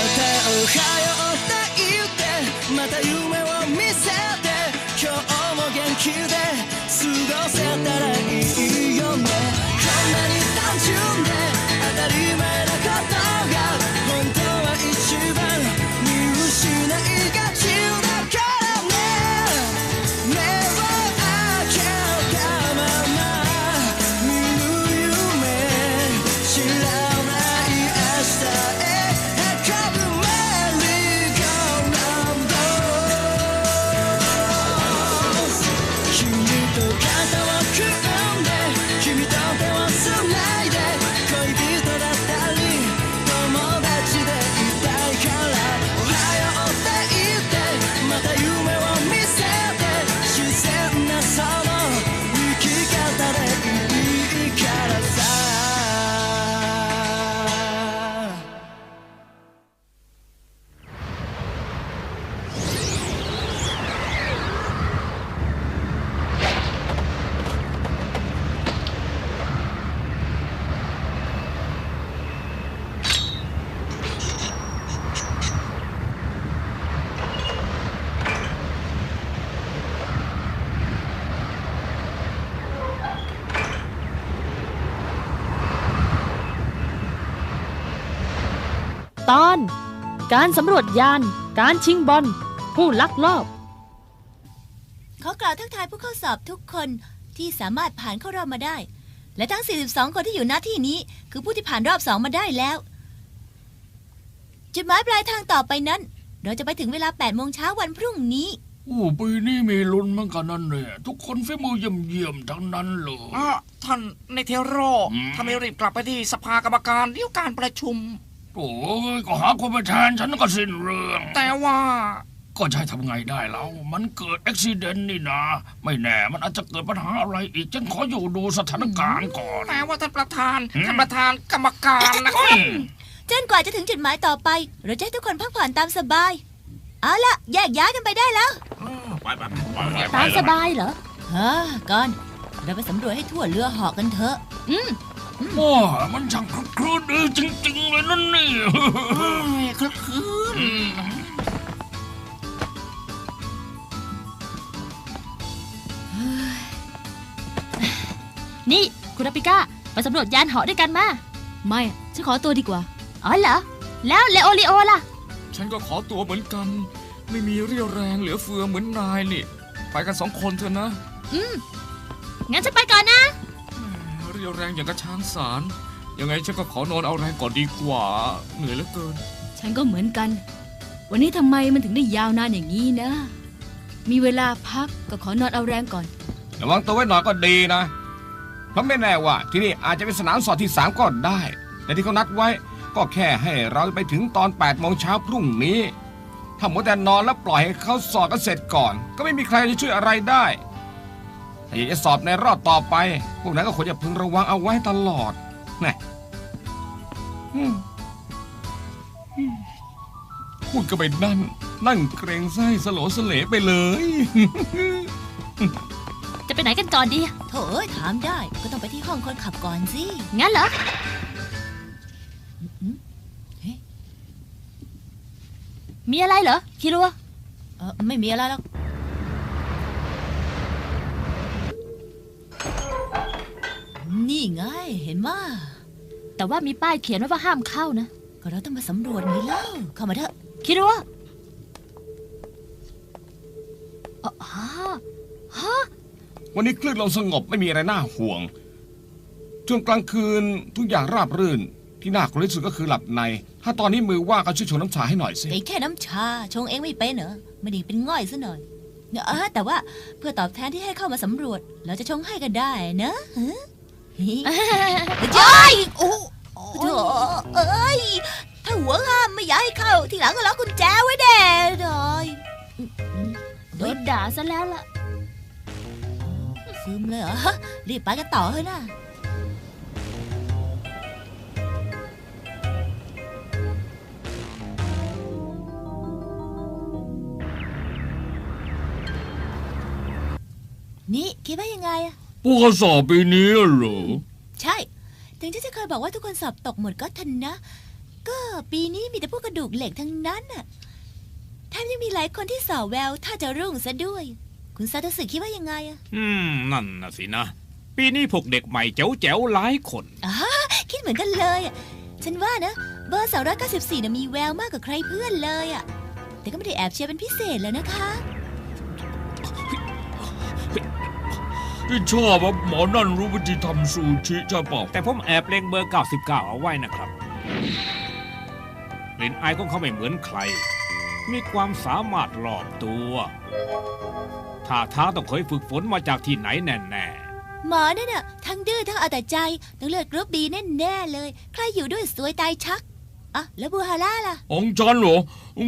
たおはよう ตอน การสำรวจยาน การชิงบอล ผู้ลักลอบ ขอกล่าวทักทายผู้เข้าสอบทุกคนที่สามารถผ่านเข้ารอบมาได้ และทั้ง 42 คนที่อยู่หน้าที่นี้ คือผู้ที่ผ่านรอบสองมาได้แล้ว จุดหมายปลายทางต่อไปนั้น เราจะไปถึงเวลา8โมงเช้าวันพรุ่งนี้โอ้ปีนี้มีลุ้นเหมือนกันนั่นเนี่ยทุกคนฝีมือเยี่ยมๆทั้งนั้นเลยอะท่านในเทโรอืมถ้าไม่รีบกลับไปที่สภากรรมการเดี๋ยวการประชุม โอ้ยก็หาคนมาแทนฉันก็สิ้นเรื่อง แต่ว่า ก็ใช่ทำไงได้แล้วมันเกิดอุบิเหตุนี่นะ ไม่แน่มันอาจจะเกิดปัญหาอะไรอีก ฉันขออยู่ดูสถานการณ์ก่อน แต่ว่าท่านประธานอืมท่านประธานกรรมการนะครับจนกว่าจะถึงจุดหมายต่อไป เราจะให้ทุกคนพักผ่อนตามสบาย เอาละแยกย้ายกันไปได้แล้วตามสบายเหรอเฮ้อก่อน เราไปสำรวจให้ทั่วเรือเหาะกันเถอะ ว้ามันช่างคลึกครื้นดีจริง ๆ เลยนั่นนี่เอ้ยคลึกคลืนนี่ คุณอาปิก้าไปสำรวจยานเหาะด้วยกันมา ไม่ฉันขอตัวดีกว่า อ๋อเหรอ แล้วเลโอริโอล่ะ ฉันก็ขอตัวเหมือนกัน ไม่มีเรี่ยวแรงเหลือเฟือเหมือนนายนี่ ไปกันสองคนเถอะนะงั้นฉันไปก่อนนะ เรียวแรงอย่างกระช้างสาร ยังไงฉันก็ขอนอนเอาแรงก่อนดีกว่า เหนื่อยเหลือเกิน ฉันก็เหมือนกัน วันนี้ทำไมมันถึงได้ยาวนานอย่างนี้นะ มีเวลาพักก็ขอนอนเอาแรงก่อน ระวังตัวไว้หน่อยก็ดีนะ เพราะไม่แน่ว่า ที่นี่อาจจะเป็นสนามสอบที่สามก็ได้ แต่ที่เขานัดไว้ ก็แค่ให้เราไปถึงตอน8ปดโมงเช้าพรุ่งนี้ ถ้าหมัวแต่นอนแล้วปล่อยให้เขาสอบกันเสร็จก่อน ก็ไม่มีใครจะช่วยอะไรได้ ถ้าอยากจะสอบในรอบต่อไป พวกนั้นก็ควรจะพึงระวังเอาไว้ตลอดนะอืมอืมพูดก็ไปนั่น นั่งเกรงไส้สโหลสเหลไปเลย จะไปไหนกันก่อนดีโถเอ้ยถามได้ ก็ต้องไปที่ห้องคนขับก่อนสิ งั้นเหรอเฮ้ยมีอะไรเหรอคิรัว เออไม่มีอะไรหรอก นี่ไง เห็นว่าแต่ว่ามีป้ายเขียนไว้ว่าห้ามเข้านะ ก็เราต้องมาสำรวจไงเล่าเข้ามาเถอะคิรัวอ๋อฮะวันนี้คลื่นลมสงบไม่มีอะไรน่าห่วงช่วงกลางคืนทุกอย่างราบรื่น ที่น่ากลัวที่สุดก็คือหลับใน ถ้าตอนนี้มือว่างก็ช่วยชงน้ำชาให้หน่อยสิไอ้แค่น้ำชา ชงเองไม่เป็นเหรอไม่ได้เป็นง่อยซะหน่อยเออแต่ว่าเพื่อตอบแทนที่ให้เข้ามาสำรวจ เราจะชงให้ก็ได้นะฮะ เฮ้ยโอ้โถเอ้ย ถ้าหัวห้ามไม่อยากให้เข้า ทีหลังก็ล็อกกุญแจไว้แน่เลยโดนด่าซะแล้วล่ะซึมเลยเหรอ รีบไปกันต่อเถอะนะนี่คิดว่ายังไงอะ พวกเขาสอบปีนี้เหรอ ใช่ ถึงที่จะเคยบอกว่าทุกคนสอบตกหมดก็ทันนะก็ก็ปีนี้มีแต่พวกกระดูกเหล็กทั้งนั้นน่ะแถมยังมีหลายคนที่สาวแววถ้าจะรุ่งซะด้วย คุณซาโตสึคิดว่ายังไงอะอืม นั่นน่ะสินะ ปีนี้พวกเด็กใหม่แจ๋วแจ๋วๆหลายคนอ่าคิดเหมือนกันเลยอะฉันว่านะ เบอร์สาวร้อยเก้าสิบสี่น่ะมีแววมากกว่าใครเพื่อนเลยอะแต่ก็ไม่ได้แอบเชียร์เป็นพิเศษแล้วนะคะ ที่ชอบว่าหมอนั่นรู้วิธีทำซูชิใช่เปล่าแต่ผมแอบเล็งเบอร์ 99 เอาไว้นะครับกลิ่นอายของเขาไม่เหมือนใคร มีความสามารถรอบตัวท่าทางต้องเคยฝึกฝนมาจากที่ไหนแน่หมอนั่นน่ะทั้งดื้อทั้งเอาแต่ใจต้องเลือดกรุ๊ปบีแน่ๆเลย ใครอยู่ด้วยสวยตายชักอะแล้วบูฮาร่าล่ะ ของฉันเหรอ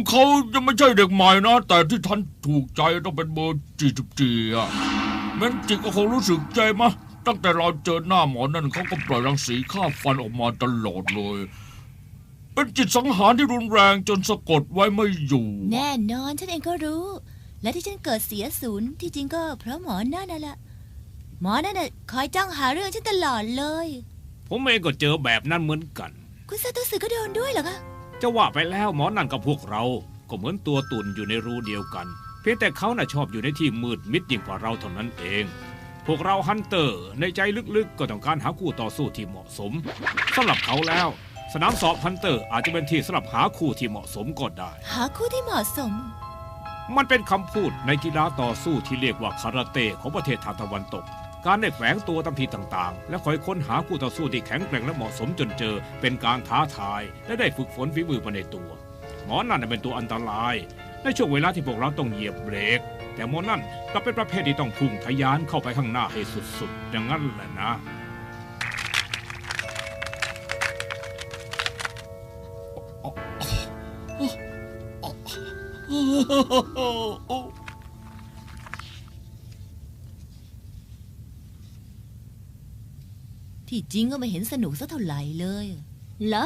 เขาจะไม่ใช่เด็กใหม่นะ แต่ที่ท่านถูกใจต้องเป็นเบอร์จีจุจีอะแม้นจิกก็คงรู้สึกใจมะ ตั้งแต่เราเจอหน้าหมอนั่นเขาก็ปล่อยรังสีฆ่าฟันออกมาตลอดเลย เป็นจิตสังหารที่รุนแรงจนสะกดไว้ไม่อยู่ แน่นอนฉันเองก็รู้ และที่ฉันเกิดเสียศูนย์ที่จริงก็เพราะหมอนั่นน่ะแหละหมอนั่นน่ะคอยจ้องหาเรื่องฉันตลอดเลยๆผมเองก็เจอแบบนั้นเหมือนกัน คุณซาโตสึก็โดนด้วยเหรอคะจะว่าไปแล้วหมอนั่นกับพวกเรา ก็เหมือนตัวตุ่นอยู่ในรูเดียวกัน เพียงแต่เขาน่ะชอบอยู่ในที่มืดมิดยิ่งกว่าเราเท่านั้นเอง พวกเราฮันเตอร์ในใจลึกๆ ก็ต้องการหาคู่ต่อสู้ที่เหมาะสมสำหรับเขาแล้ว สนามสอบฮันเตอร์อาจจะเป็นที่สำหรับหาคู่ที่เหมาะสมก็ได้ หาคู่ที่เหมาะสม มันเป็นคำพูดในกีฬาต่อสู้ที่เรียกว่าคาราเต้ของประเทศทางตะวันตกการได้แฝงตัวตามที่ต่างๆ และคอยค้นหาคู่ต่อสู้ที่แข็งแกร่งและเหมาะสมจนเจอ เป็นการท้าทาย และได้ฝึกฝนฝีมือมาในตัว หมอนั่นนะเป็นตัวอันตราย ในช่วงเวลาที่พวกเราต้องเหยียบเบรก แต่หมนั่นกลับเป็นประเภทที่ต้องพุ่งทะยานเข้าไปข้างหน้าให้สุดๆ อย่างนั้นแหละนะ ที่จริงก็ไม่เห็นสนุกสักเท่าไหร่เลย เหรอ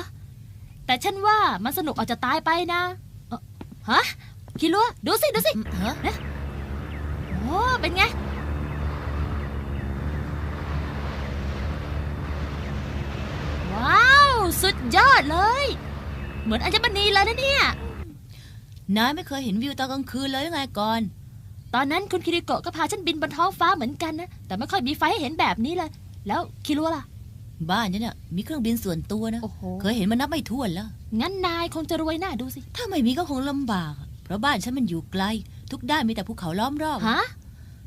แต่ฉันว่ามันสนุกเอาจะตายไปนะเอ่อฮะ คิดรู้ดูสิ ดูสิฮะโอ้เป็นไง ว้าว สุดยอดเลย เหมือนอัญมณีเลยนะเนี่ย นายไม่เคยเห็นวิวตอนกลางคืนเลยหรือไงก่อน ตอนนั้นคุณคิริโกะก็พาฉันบินบนท้องฟ้าเหมือนกันนะ แต่ไม่ค่อยมีไฟให้เห็นแบบนี้เลย แล้วคิรัวล่ะ บ้านฉันน่ะมีเครื่องบินส่วนตัวนะโอ้โหเคยเห็นมันนับไม่ถ้วนแล้ว งั้นนายคงจะรวยหน้าดูสิ ถ้าไม่มีก็คงลำบาก เพราะบ้านฉันมันอยู่ไกล ทุกด้านมีแต่ภูเขาล้อมรอบ ฮะ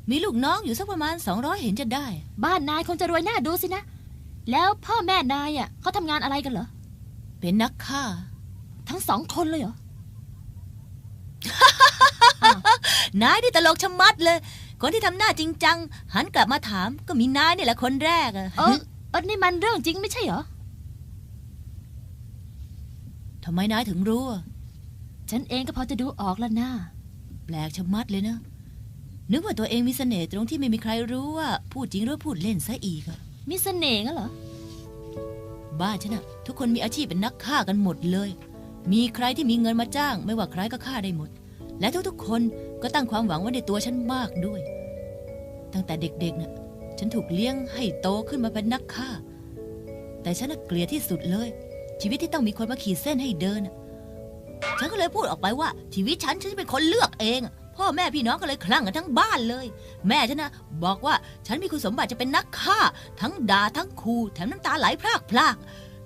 มีลูกน้องอยู่สักประมาณ 200 เห็นจะได้ บ้านนายคงจะรวยหน้าดูสินะ แล้วพ่อแม่นายอะเขาทำงานอะไรกันเหรอ เป็นนักฆ่า ทั้งสองคนเลยเหรอ นายนี่ตลกชะมัดเลย คนที่ทำหน้าจริงจัง หันกลับมาถามก็มีนายนี่แหละคนแรกอะเออเออนี่มันเรื่องจริงไม่ใช่เหรอ ทำไมนายถึงรู้อะ ฉันเองก็พอจะดูออกแล้วนะแปลกชะมัดเลยนะ นึกว่าตัวเองมีเสน่ห์ตรงที่ไม่มีใครรู้ว่า พูดจริงหรือพูดเล่นซะอีกอะมีเสน่ห์งั้นเหรอ บ้านฉันอะทุกคนมีอาชีพเป็นนักฆ่ากันหมดเลย มีใครที่มีเงินมาจ้าง ไม่ว่าใครก็ฆ่าได้หมด และทุกๆคนก็ตั้งความหวังไว้ในตัวฉันมากด้วย ตั้งแต่เด็กๆน่ะฉันถูกเลี้ยงให้โตขึ้นมาเป็นนักฆ่า แต่ฉันน่ะเกลียดที่สุดเลย ชีวิตที่ต้องมีคนมาขีดเส้นให้เดินน่ะ ฉันก็เลยพูดออกไปว่า ชีวิตฉันฉันเป็นคนเลือกเอง พ่อแม่พี่น้องก็เลยคลั่งกันทั้งบ้านเลย แม่ฉันนะบอกว่าฉันมีคุณสมบัติจะเป็นนักฆ่า ทั้งด่าทั้งขู่แถมน้ำตาไหลพรากพราก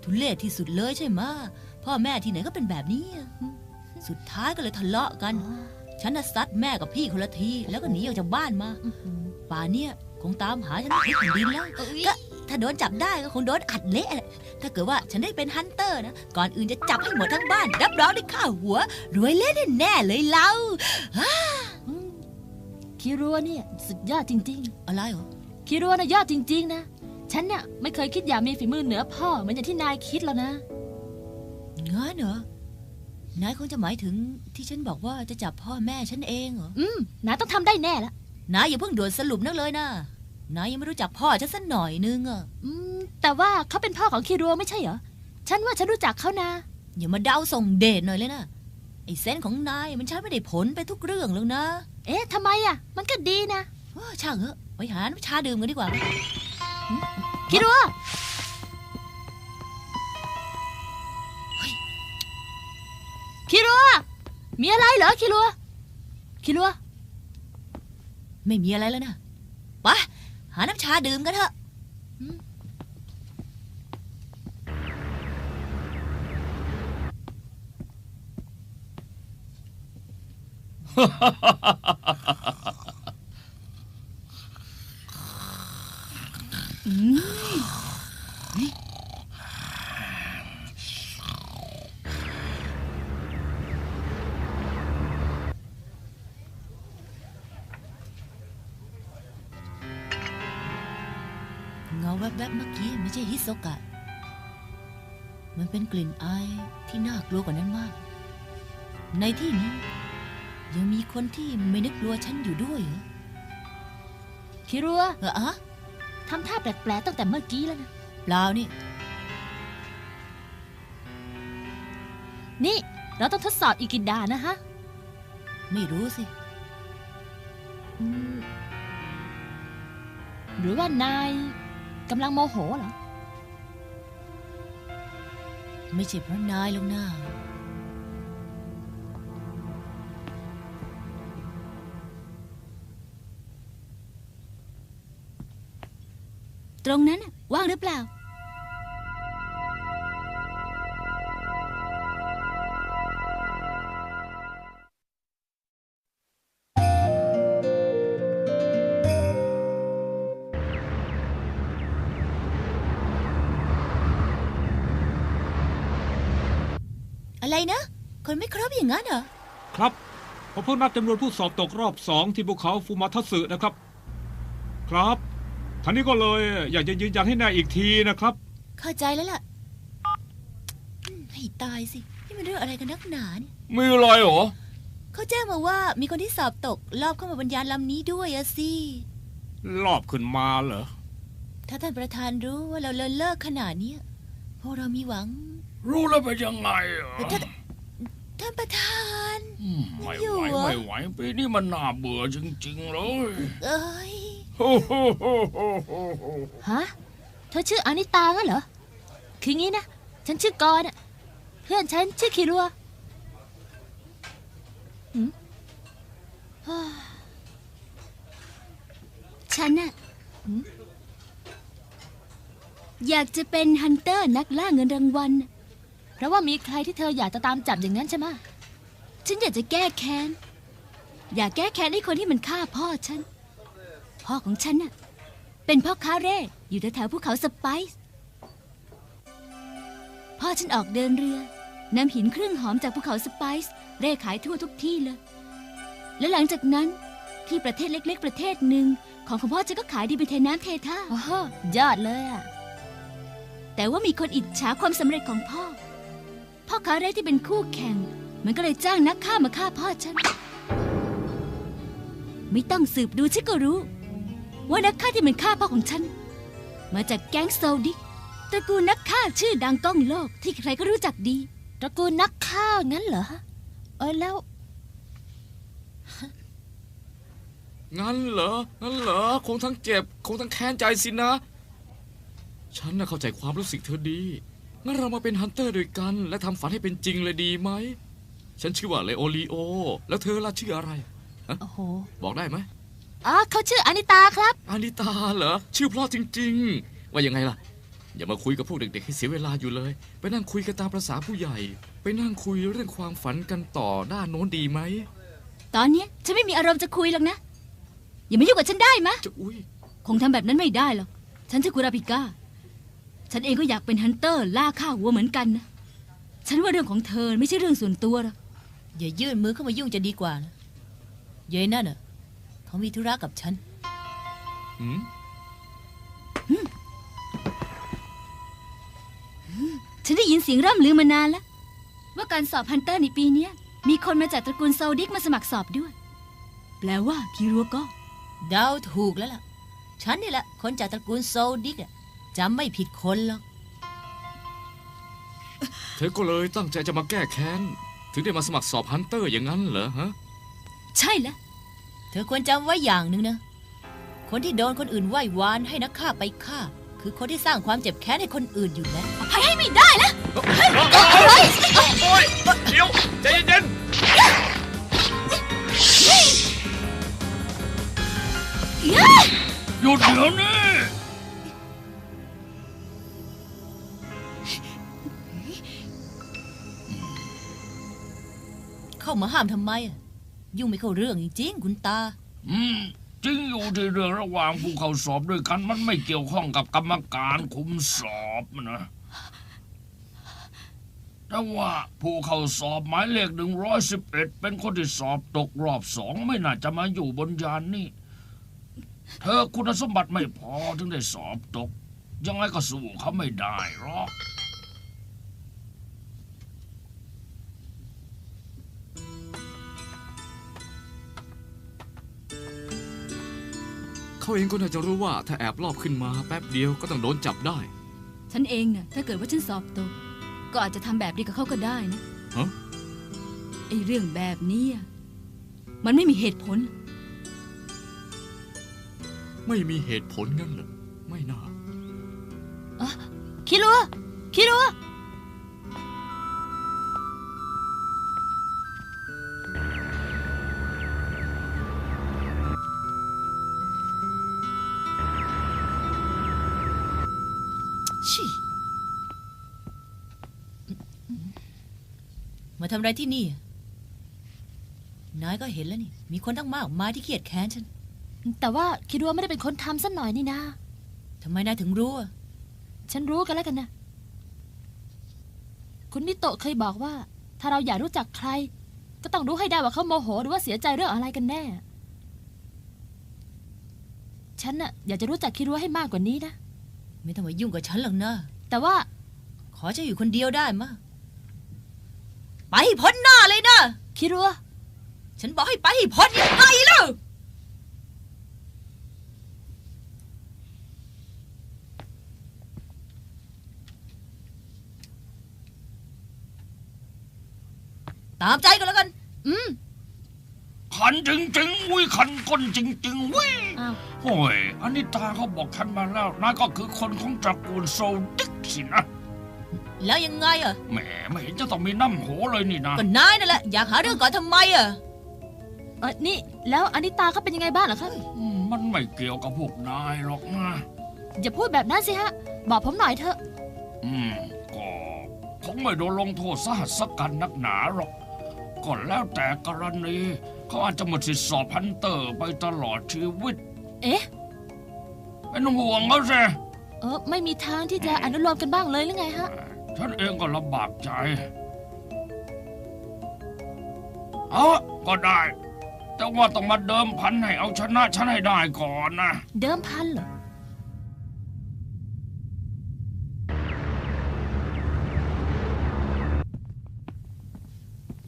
ทุเลศที่สุดเลยใช่ไหมะพ่อแม่ที่ไหนก็เป็นแบบนี้อะสุดท้ายก็เลยทะเลาะกัน ฉันน่ะซัดแม่กับพี่คนละทีแล้วก็หนีออกจากบ้านมาป่านเนี่ยคงตามหาฉันพลิกแผ่นดินแล้วก็ ถ้าโดนจับได้ก็คงโดนอัดเละแหละถ้าเกิดว่าฉันได้เป็นฮันเตอร์นะ ก่อนอื่นจะจับให้หมดทั้งบ้าน รับรองได้ค่าหัว รวยเละแน่ๆเลยเราคิรัวเนี่ยสุดยอดจริงอะไรเหรอๆคิรัวน่ะยอดจริง ๆ นะ ฉันเนี่ยไม่เคยคิดอยากมีฝีมือเหนือพ่อเหมือนอย่างที่นายคิดแล้วนะงั้นเหรอนายคงจะหมายถึงที่ฉันบอกว่าจะจับพ่อแม่ฉันเองเหรอ อืม นายต้องทำได้แน่ละนายอย่าเพิ่งด่วนสรุปนักเลยนะ นายยังไม่รู้จักพ่อฉันสักหน่อยนึงอะอืม แต่ว่าเขาเป็นพ่อของคิรัวไม่ใช่เหรอ ฉันว่าฉันรู้จักเขานะ อย่ามาเดาส่งเดชหน่อยเลยนะ ไอ้เซนส์ของนายมันใช้ไม่ได้ผลไปทุกเรื่องแล้วนะ เอ๊ะทำไมอะ มันก็ดีนะ เออช่างเหอะไปหาน้ำชาดื่มกันดีกว่าคิรัวมีอะไรเหรอคิรัวคิรัวไม่มีอะไรแล้วนะไป หาน้ำชาดื่มกันเถอะ โซกะ มันเป็นกลิ่นอายที่น่ากลัวกว่านั้นมาก ในที่นี้ ยังมีคนที่ไม่นึกกลัวฉันอยู่ด้วยเหรอคิรัวเอออะทำท่าแปลกๆตั้งแต่เมื่อกี้แล้วนะเปล่านี่ นี่เราต้องทดสอบอีกกี่ด่านนะฮะ ไม่รู้สิ อืมหรือว่านายกำลังโมโหเหรอ ไม่ใช่เพราะนายหรอกนะตรงนั้นว่างหรือเปล่า อะไรนะ คนไม่ครบอย่างนั้นเหรอ ครับผมเพิ่งนับจำนวนผู้สอบตกรอบสองที่ภูเขาฟูมาทัสึนะครับ ครับท่านนี้ก็เลยอยากจะยืนยันให้แน่อีกทีนะครับ เข้าใจแล้วล่ะอืมให้ตายสินี่มันเรื่องอะไรกันนักหนาเนี่ยมีอะไรเหรอ เขาแจ้งมาว่ามีคนที่สอบตกรอบเข้ามาบนยานลำนี้ด้วยอะสิ รอบขึ้นมาเหรอ ถ้าท่านประธานรู้ว่าเราเลินเลิกขนาดเนี้ยพวกเรามีหวัง รู้แล้วเป็นยังไงเหรอท่านท่านประธานอืมไม่อยู่ไหวเหรอไม่ไหวปีนี้มันน่าเบื่อจริง ๆ เลยเอ้ยโอ้โหโหโหโหโหฮะเธอชื่ออานิตางั้นเหรอคืองี้นะ ฉันชื่อกรณ์อะเพื่อนฉันชื่อคิรัวหืมฮ่าฉันน่ะอยากจะเป็นฮันเตอร์นักล่าเงินรางวัลน่ะ เพราะว่ามีใครที่เธออยากจะตามจับอย่างนั้นใช่ไหมะฉันอยากจะแก้แค้น อยากแก้แค้นให้คนที่มันฆ่าพ่อฉัน พ่อของฉันน่ะ เป็นพ่อค้าเร่อยู่แถวๆภูเขาสไปซ์พ่อฉันออกเดินเรือนำหินเครื่องหอมจากภูเขาสไปซ์เร่ขายทั่วทุกที่เลย และหลังจากนั้นที่ประเทศเล็ก ๆ ประเทศหนึ่งของของพ่อฉันก็ขายดีเป็นเทน้ำเทท่าโอ้โหยอดเลยอะแต่ว่ามีคนอิจฉาความสำเร็จของพ่อ พ่อค้าเร่ที่เป็นคู่แข่ง มันก็เลยจ้างนักฆ่ามาฆ่าพ่อฉัน ไม่ต้องสืบดูฉันก็รู้ ว่านักฆ่าที่มันฆ่าพ่อของฉัน มาจากแก๊งโซดิกตระกูลนักฆ่าชื่อดังก้องโลกที่ใครก็รู้จักดี ตระกูลนักข้างั้นเหรอ เออแล้ว งั้นเหรอ งั้นเหรอ คงทั้งเจ็บ คงทั้งแค้นใจสินะ ฉันน่ะเข้าใจความรู้สึกเธอดี งั้นเรามาเป็นฮันเตอร์ด้วยกัน และทำฝันให้เป็นจริงเลยดีไหม ฉันชื่อว่าเลโอลีโอ แล้วเธอล่ะชื่ออะไรโอ้โห บอกได้ไหมอ๋อเขาชื่ออานิตาครับ อานิตาเหรอ ชื่อเพราะจริง ๆ ว่ายังไงล่ะ อย่ามาคุยกับพวกเด็กๆให้เสียเวลาอยู่เลย ไปนั่งคุยกันตามประษาผู้ใหญ่ ไปนั่งคุยเรื่องความฝันกันต่อด้านโน้นดีไหมตอนเนี้ยฉันไม่มีอารมณ์จะคุยหรอกนะ อย่ามายุ่งกับฉันได้มะ จะอุ้ย คงทำแบบนั้นไม่ได้หรอก ฉันชื่อคุราปิก้า ฉันเองก็อยากเป็นฮันเตอร์ ล่าฆ่าวัวเหมือนกันนะ ฉันว่าเรื่องของเธอไม่ใช่เรื่องส่วนตัวหรอกอย่ายื่นมือเข้ามายุ่งจะดีกว่านะเย้ยนั่นน่ะเขามีธุระกับฉัน หืมฉันได้ยินเสียงร่ำลือมานานแล้ว ว่าการสอบฮันเตอร์ในปีเนี้ยมีคนมาจากตระกูลโซดิกมาสมัครสอบด้วย แปลว่าคิรัวก็ เดาถูกแล้วล่ะ ฉันนี่แหละ คนจากตระกูลโซดิกอะ จำไม่ผิดคนหรอก เธอก็เลยตั้งใจจะมาแก้แค้น ถึงได้มาสมัครสอบฮันเตอร์อย่างนั้นเหรอฮะ ใช่แล้ว เธอควรจำไว้อย่างหนึ่งนะ คนที่โดนคนอื่นไหว้วานให้นักฆ่าไปฆ่าเคคือคนที่สร้างความเจ็บแค้นให้คนอื่นอยู่แล้วอภัยให้ไม่ได้นะโอ้ยเดี๋ยวใจเย็นหยุดเดี๋ยวนี้ มาห้ามทำไม ยุ่งไม่เข้าเรื่องจริงๆคุณตา อืมจริงอยู่ที่เรื่องระหว่างผู้เข้าสอบด้วยกันมันไม่เกี่ยวข้องกับกรรมการคุมสอบนะแต่ว่าผู้เข้าสอบหมายเลขหนึ่งร้อยสิบเอ็ดเป็นคนที่สอบตกรอบสองไม่น่าจะมาอยู่บนยานนี่เธอคุณสมบัติไม่พอถึงได้สอบตก ยังไงก็สู้เขาไม่ได้หรอก เขาเองก็น่าจะรู้ว่าถ้าแอบลอบขึ้นมาแป๊บเดียวก็ต้องโดนจับได้ ฉันเองน่ะถ้าเกิดว่าฉันสอบตก ก็อาจจะทำแบบนี้กับเขาก็ได้นะฮะ ไอ้เรื่องแบบนี้อะมันไม่มีเหตุผล ไม่มีเหตุผลงั้นเหรอไม่น่า คิรัวคิรัวำอะไรที่นี่อะนายก็เห็นแล้วนี่ มีคนตั้งมากมายที่เกลียดแค้นฉัน แต่ว่าคิรัวไม่ได้เป็นคนทำสักหน่อยนี่นะ ทำไมนายถึงรู้อะฉันรู้กันแล้วกันนะ คุณนิโตะเคยบอกว่า ถ้าเราอยากรู้จักใคร ก็ต้องรู้ให้ได้ว่าเขาโมโหหรือว่าเสียใจเรื่องอะไรกันแน่ ฉันน่ะอยากจะรู้จักคิรัวให้มากกว่านี้นะ ไม่ต้องมายุ่งกับฉันหรอกนะ แต่ว่า ขอจะอยู่คนเดียวได้มะ ไปให้พ้นหน้าเลยนะคิรัวฉันบอกให้ไปให้พ้นยังไงล่ะตามใจกันแล้วกัน อืม ขันจริงๆวิขันก้นจริงๆวิอ้าว โอ้ยอันนี้ตาเขาบอกฉันมาแล้วนายก็คือคนของตระกูลโซลดิกสินะ แล้วยังไงอะแหมไม่เห็นจะต้องมีน้ำโหเลยนี่นะ ก็นายนั่นแหละอยากหาเรื่องก่อนทำไมอะเออนี่แล้วอนิตาเขาเป็นยังไงบ้างเหรอคะอืมมันไม่เกี่ยวกับพวกนายหรอกนะอย่าพูดแบบนั้นสิฮะ บอกผมหน่อยเถอะ อืมก็คงไม่โดนลงโทษสหัสกันนักหนาหรอกก็แล้วแต่กรณีเขาอาจจะหมดสิทธิสอบพันเตอร์ไปตลอดชีวิต เอ๊ะเป็นห่วงเขาสิเออไม่มีทางที่จะอนุโลมกันบ้างเลยหรือไงฮะ ฉันเองก็ลำบากใจ เอาก็ได้ แต่ว่าต้องมาเดิมพันให้เอาชนะฉันให้ได้ก่อนนะ เดิมพันเหรอ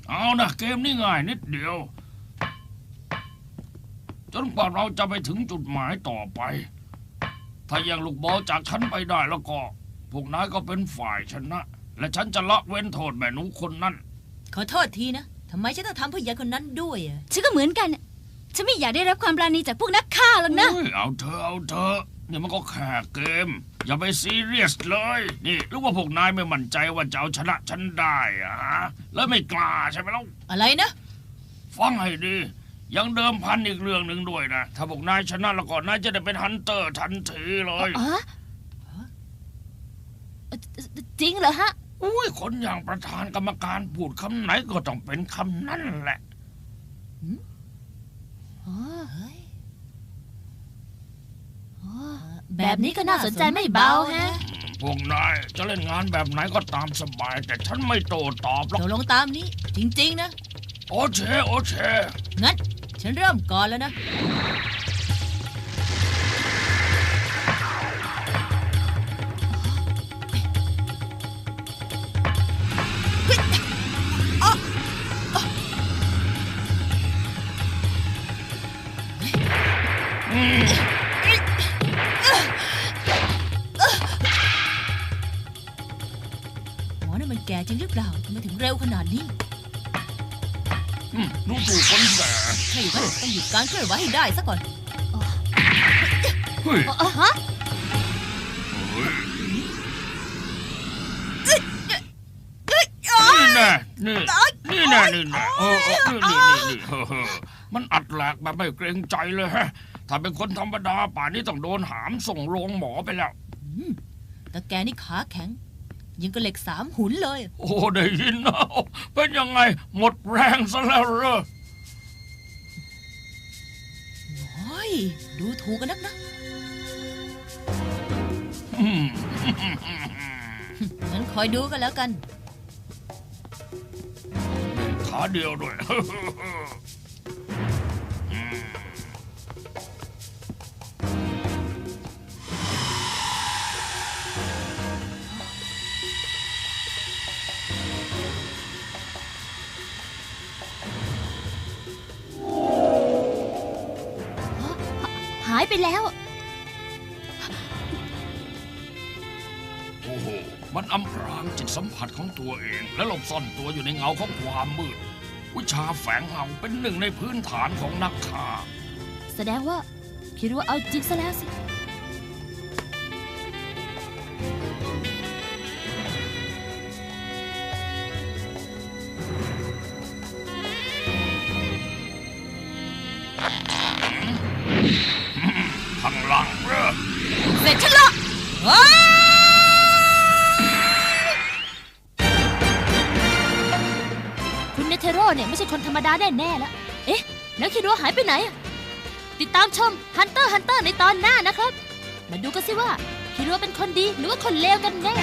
เอานะเกมนี่ง่ายนิดเดียว จนกว่าเราจะไปถึงจุดหมายต่อไป ถ้ายังลูกบอลจากฉันไปได้แล้วก็ พวกนายก็เป็นฝ่ายชนะ และฉันจะละเว้นโทษแม่หนูคนนั้น ขอโทษทีนะทำไมฉันต้องทำเพื่อยายคนนั้นด้วยอะฉันก็เหมือนกันน่ะฉันไม่อยากได้รับความปราณีจากพวกนักฆ่าหรอกนะเฮ้ยเอาเธอะเอาเธอะนี่มันก็แค่เกม อย่าไปซีเรียสเลย นี่หรือว่าพวกนายไม่มั่นใจว่าจะเอาชนะฉันได้อะฮะแล้วไม่กล้าใช่ไหมล่ะอะไรนะ ฟังให้ดี ยังเดิมพันอีกเรื่องหนึ่งด้วยนะ ถ้าพวกนายชนะแล้วก็นายจะได้เป็นฮันเตอร์ทันทีเลย อ๋อเอ่อ จริงเหรอฮะ อุ้ยคนอย่างประธานกรรมการพูดคำไหนก็ต้องเป็นคำนั้นแหละ อ๋อเฮ้ยอ๋อแบบนี้ก็น่าสนใจไม่เบาแฮะพวกนายจะเล่นงานแบบไหนก็ตามสบาย แต่ฉันไม่โตตอบหรอกเดี๋ยวลงตามนี้ จริง ๆ นะ โอเคโอเค งั้น ฉันเริ่มก่อนแล้วนะ ร็วขนาดนี้นุ่มดูถูคนแต่ใม่ว่าต้องหยุดการเคลื่อนไหวให้ได้ซะก่อนเฮ้ยนี่นะนี่นี่นะนี่นะเออเออนี่นี่นี่เออเออมันอัดแหลกแบบไม่เกรงใจเลยฮะถ้าเป็นคนธรรมดาป่านนี้ต้องโดนหามส่งโรงหมอไปแล้ว แต่แกนี่ขาแข็ง ยิงก็เหล็กสามหุนเลย โอ้ได้ยินนะเป็นยังไงหมดแรงซะแล้วเหรอโอ้ยดูถูกกันนักนะอืมงั้นคอยดูกันแล้วกัน ขาเดียวด้วย ไปแล้ว โอ้โห มันอำพรางจิตสัมผัสของตัวเอง และหลบซ่อนตัวอยู่ในเงาของความมืด วิชาแฝงเงาเป็นหนึ่งในพื้นฐานของนักฆ่า แสดงว่าคิดว่าเอาจริงซะแล้วสิ ดาแน่ๆแล้ว เอ๊ะ แล้วคิดว่าหายไปไหน ติดตามชม Hunter Hunter ในตอนหน้านะครับ มาดูกันสิว่าคิดว่าเป็นคนดีหรือว่าคนเลวกันแน่